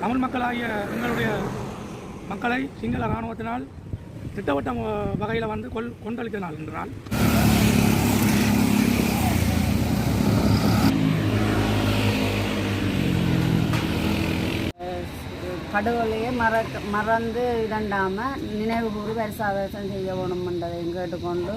தமிழ் மக்களாகிய எங்களுடைய மக்களை சிங்கள இராணுவத்தினால் திட்டவட்ட வகையில் வந்து கொல் கொண்டளித்த நாள் என்ற நாள் கடவுளையே மறக்க மறந்து இதண்டாமல் நினைவு கூறி வருஷாவேசம் செய்ய வேணுமென்றதையும் கேட்டுக்கொண்டு.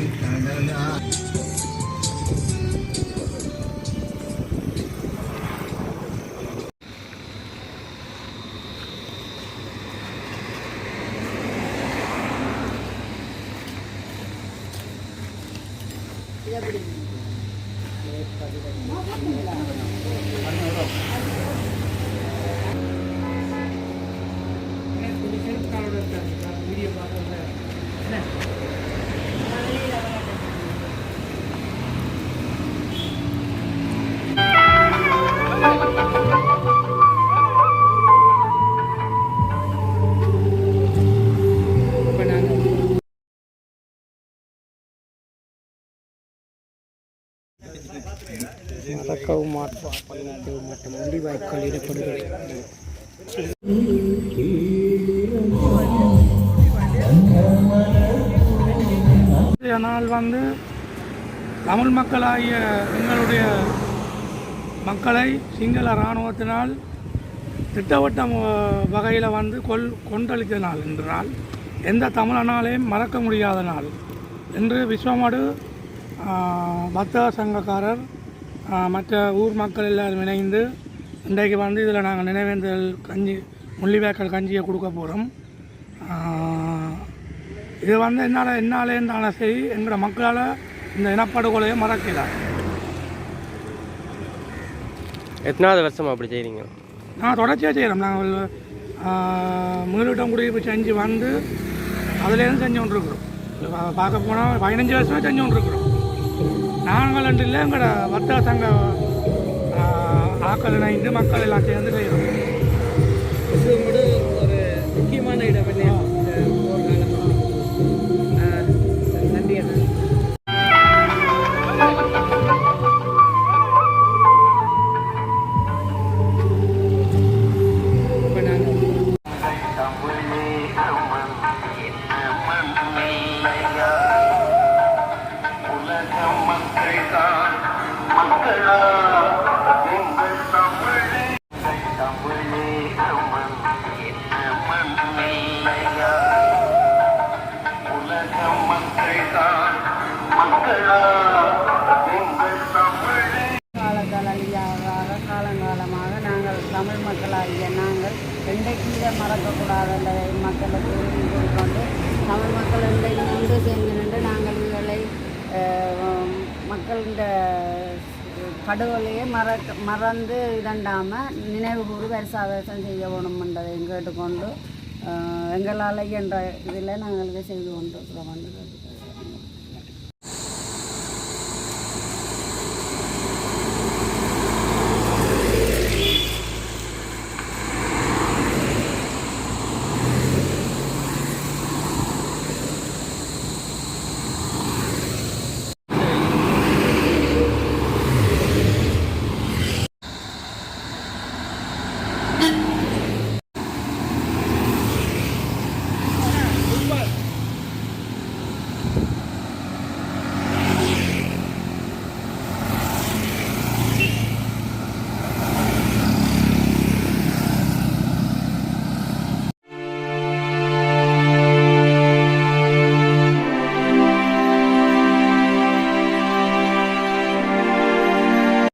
மறக்கவும் மாட்டோம் மாட்டோம் முடிவாய்க்கால் இடப்படுகிறேன் இடப்படுகிறது. நாள் வந்து தமிழ் மக்களாகிய எங்களுடைய மக்களை சிங்கள இராணுவத்தினால் திட்டவட்ட வகையில் வந்து கொல் கொண்டளித்த நாள் என்ற நாள் எந்த தமிழனாலையும் மறக்க முடியாத நாள் என்று விஸ்வமடு வர்த்தக சங்கக்காரர் மற்ற ஊர் மக்கள் எல்லாரும் இணைந்து இன்றைக்கு வந்து இதில் நாங்கள் நினைவேந்தல் கஞ்சி முள்ளிவேக்கல் கஞ்சியை கொடுக்க போகிறோம் இது வந்து என்னால் என்னாலேருந்தாலும் சரி எங்களோட மக்களால் இந்த இனப்படுகொலையை மறக்கல. எத்தனாவது வருஷம் அப்படி செய்கிறீங்க நான் தொடர்ச்சியாக செய்கிறோம் நாங்கள் முதலிடம் குடியிருப்பு செஞ்சு வந்து அதுலேருந்து செஞ்சு கொண்டிருக்கிறோம். பார்க்க போனால் பதினஞ்சு வருஷமாக செஞ்சு கொண்டிருக்கிறோம். நாங்கள் ரெண்டு இல்லை எங்களோட வர்த்தக சங்க ஆக்கள் இந்து மக்கள் எல்லாம் சேர்ந்து செய்கிறோம். காலங்காலமாக நாங்கள் தமிழ் மக்களாகிய நாங்கள் என்றைக்கு இதை மறக்கக்கூடாது என்பதை மக்களுக்கு உறுதி தமிழ் மக்கள் இன்றைக்கு ஒன்று சேர்ந்து நின்று நாங்கள் இவர்களை அஹ், மக்கள் இந்த கடவுளையே மறக்க மறந்து இதண்டாமல் நினைவு கூறி வருஷாவேசம் செய்ய வேணுமென்றதையும் கேட்டுக்கொண்டு எங்களால் என்ற இதில் நாங்கள் செய்து கொண்டிருக்கிறோம்